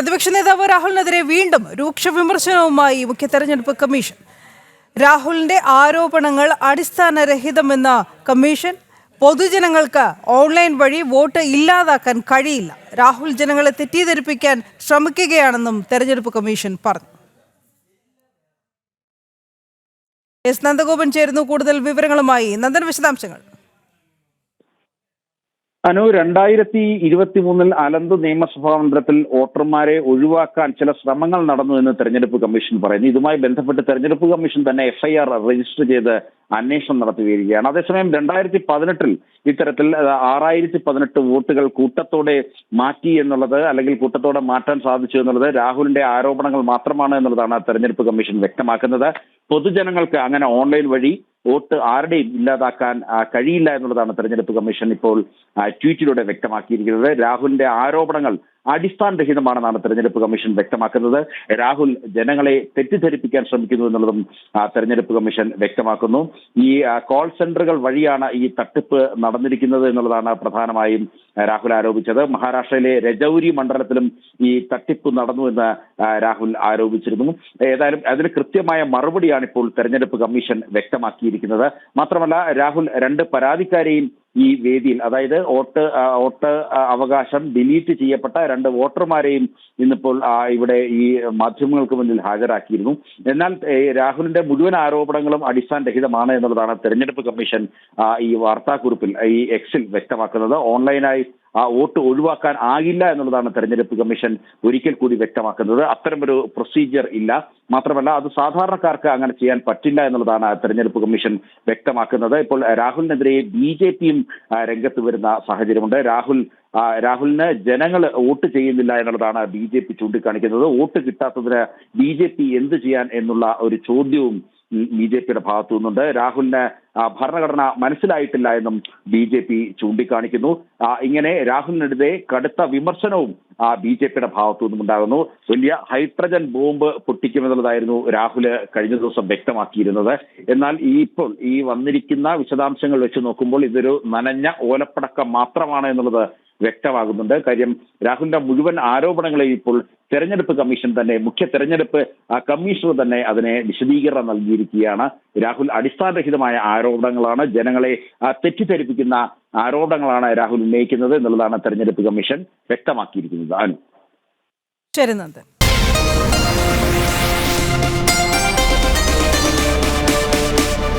പ്രതിപക്ഷ നേതാവ് രാഹുലിനെതിരെ വീണ്ടും രൂക്ഷ വിമർശനവുമായി മുഖ്യ തെരഞ്ഞെടുപ്പ് കമ്മീഷൻ. രാഹുലിന്റെ ആരോപണങ്ങൾ അടിസ്ഥാനരഹിതമെന്ന കമ്മീഷൻ പൊതുജനങ്ങൾക്ക് ഓൺലൈൻ വഴി വോട്ട് ഇല്ലാതാക്കാൻ കഴിയില്ല. രാഹുൽ ജനങ്ങളെ തെറ്റിദ്ധരിപ്പിക്കാൻ ശ്രമിക്കുകയാണെന്നും തെരഞ്ഞെടുപ്പ് കമ്മീഷൻ പറഞ്ഞു. എസ്. നന്ദഗോപൻ ചേരുന്നു. കൂടുതൽ വിവരങ്ങളുമായി നന്ദൻ വിശദാംശങ്ങൾ. അനു രണ്ടായിരത്തി ഇരുപത്തി മൂന്നിൽ അലന്ത് നിയമസഭാ മണ്ഡലത്തിൽ വോട്ടർമാരെ ഒഴിവാക്കാൻ ചില ശ്രമങ്ങൾ നടന്നു എന്ന് തെരഞ്ഞെടുപ്പ് കമ്മീഷൻ പറയുന്നു. ഇതുമായി ബന്ധപ്പെട്ട് തെരഞ്ഞെടുപ്പ് കമ്മീഷൻ തന്നെ എഫ്ഐആർ രജിസ്റ്റർ ചെയ്ത് അന്വേഷണം നടത്തിവരികയാണ്. അതേസമയം രണ്ടായിരത്തി പതിനെട്ടിൽ ഇത്തരത്തിൽ ആറായിരത്തി പതിനെട്ട് വോട്ടുകൾ കൂട്ടത്തോടെ മാറ്റി എന്നുള്ളത് അല്ലെങ്കിൽ കൂട്ടത്തോടെ മാറ്റാൻ സാധിച്ചു എന്നുള്ളത് രാഹുലിന്റെ ആരോപണങ്ങൾ മാത്രമാണ് എന്നുള്ളതാണ് തെരഞ്ഞെടുപ്പ് കമ്മീഷൻ വ്യക്തമാക്കുന്നത്. പൊതുജനങ്ങൾക്ക് അങ്ങനെ ഓൺലൈൻ വഴി വോട്ട് ആരുടെയും ഇല്ലാതാക്കാൻ കഴിയില്ല എന്നുള്ളതാണ് തെരഞ്ഞെടുപ്പ് കമ്മീഷൻ ഇപ്പോൾ ട്വീറ്റിലൂടെ വ്യക്തമാക്കിയിരിക്കുന്നത്. രാഹുലിന്റെ ആരോപണങ്ങൾ അടിസ്ഥാനരഹിതമാണെന്നാണ് തെരഞ്ഞെടുപ്പ് കമ്മീഷൻ വ്യക്തമാക്കുന്നത്. രാഹുൽ ജനങ്ങളെ തെറ്റിദ്ധരിപ്പിക്കാൻ ശ്രമിക്കുന്നു എന്നുള്ളതും തെരഞ്ഞെടുപ്പ് കമ്മീഷൻ വ്യക്തമാക്കുന്നു. ഈ കോൾ സെന്ററുകൾ വഴിയാണ് ഈ തട്ടിപ്പ് നടന്നിരിക്കുന്നത് എന്നുള്ളതാണ് പ്രധാനമായും രാഹുൽ ആരോപിച്ചത്. മഹാരാഷ്ട്രയിലെ രജൌരി മണ്ഡലത്തിലും ഈ തട്ടിപ്പ് നടന്നു എന്ന് രാഹുൽ ആരോപിച്ചിരുന്നു. ഏതായാലും അതിന് കൃത്യമായ മറുപടിയാണ് ഇപ്പോൾ തെരഞ്ഞെടുപ്പ് കമ്മീഷൻ വ്യക്തമാക്കിയിരിക്കുന്നത്. മാത്രമല്ല രാഹുൽ രണ്ട് പരാതിക്കാരെയും ഈ വേദിയിൽ അതായത് വോട്ട് വോട്ട് അവകാശം ഡിലീറ്റ് ചെയ്യപ്പെട്ട രണ്ട് വോട്ടർമാരെയും ഇന്നിപ്പോൾ ഇവിടെ ഈ മാധ്യമങ്ങൾക്ക് മുന്നിൽ ഹാജരാക്കിയിരുന്നു. എന്നാൽ രാഹുലിന്റെ മുഴുവൻ ആരോപണങ്ങളും അടിസ്ഥാനരഹിതമാണ് എന്നുള്ളതാണ് തെരഞ്ഞെടുപ്പ് കമ്മീഷൻ ഈ വാർത്താക്കുറിപ്പിൽ ഈ എക്സിൽ വ്യക്തമാക്കുന്നത്. ഓൺലൈനായി ആ വോട്ട് ഒഴിവാക്കാൻ ആകില്ല എന്നുള്ളതാണ് തെരഞ്ഞെടുപ്പ് കമ്മീഷൻ ഒരിക്കൽ കൂടി വ്യക്തമാക്കുന്നത്. അത്തരമൊരു പ്രൊസീജിയർ ഇല്ല. മാത്രമല്ല അത് സാധാരണക്കാർക്ക് അങ്ങനെ ചെയ്യാൻ പറ്റില്ല എന്നുള്ളതാണ് തെരഞ്ഞെടുപ്പ് കമ്മീഷൻ വ്യക്തമാക്കുന്നത്. ഇപ്പോൾ രാഹുലിനെതിരെ ബി ജെ പിയും രംഗത്ത് വരുന്ന സാഹചര്യമുണ്ട്. രാഹുൽ രാഹുലിന് ജനങ്ങൾ വോട്ട് ചെയ്യുന്നില്ല എന്നുള്ളതാണ് ബി ജെ പി ചൂണ്ടിക്കാണിക്കുന്നത്. വോട്ട് കിട്ടാത്തതിന് ബി ജെ പി എന്ത് ചെയ്യാൻ എന്നുള്ള ഒരു ചോദ്യവും ബി ജെ പിയുടെ ഭാഗത്തു നിന്നുണ്ട് രാഹുലിന് ഭരണഘടന മനസ്സിലായിട്ടില്ല എന്നും ബി ജെ പി ചൂണ്ടിക്കാണിക്കുന്നു. ഇങ്ങനെ രാഹുലിനെതിരെ കടുത്ത വിമർശനവും ബി ജെ പിയുടെ ഭാഗത്തു നിന്നും ഉണ്ടാകുന്നു വലിയ ഹൈഡ്രജൻ ബോംബ് പൊട്ടിക്കുമെന്നുള്ളതായിരുന്നു രാഹുൽ കഴിഞ്ഞ ദിവസം വ്യക്തമാക്കിയിരുന്നത്. എന്നാൽ ഈ ഇപ്പോൾ ഈ വന്നിരിക്കുന്ന വിശദാംശങ്ങൾ വെച്ച് നോക്കുമ്പോൾ ഇതൊരു നനഞ്ഞ ഓലപ്പടക്കം മാത്രമാണ് എന്നുള്ളത് വ്യക്തമാകുന്നുണ്ട്. കാര്യം രാഹുലിന്റെ മുഴുവൻ ആരോപണങ്ങളെയും ഇപ്പോൾ തെരഞ്ഞെടുപ്പ് കമ്മീഷൻ തന്നെ മുഖ്യ തെരഞ്ഞെടുപ്പ് കമ്മീഷണർ തന്നെ അതിനെ വിശദീകരണം നൽകിയിരിക്കുകയാണ്. രാഹുൽ അടിസ്ഥാനരഹിതമായ ആരോപണങ്ങളാണ്. ജനങ്ങളെ തെറ്റിദ്ധരിപ്പിക്കുന്ന ആരോപണങ്ങളാണ് രാഹുൽ ഉന്നയിക്കുന്നത് എന്നുള്ളതാണ് തെരഞ്ഞെടുപ്പ് കമ്മീഷൻ വ്യക്തമാക്കിയിരിക്കുന്നത്. അനു. ശരി നന്ദൻ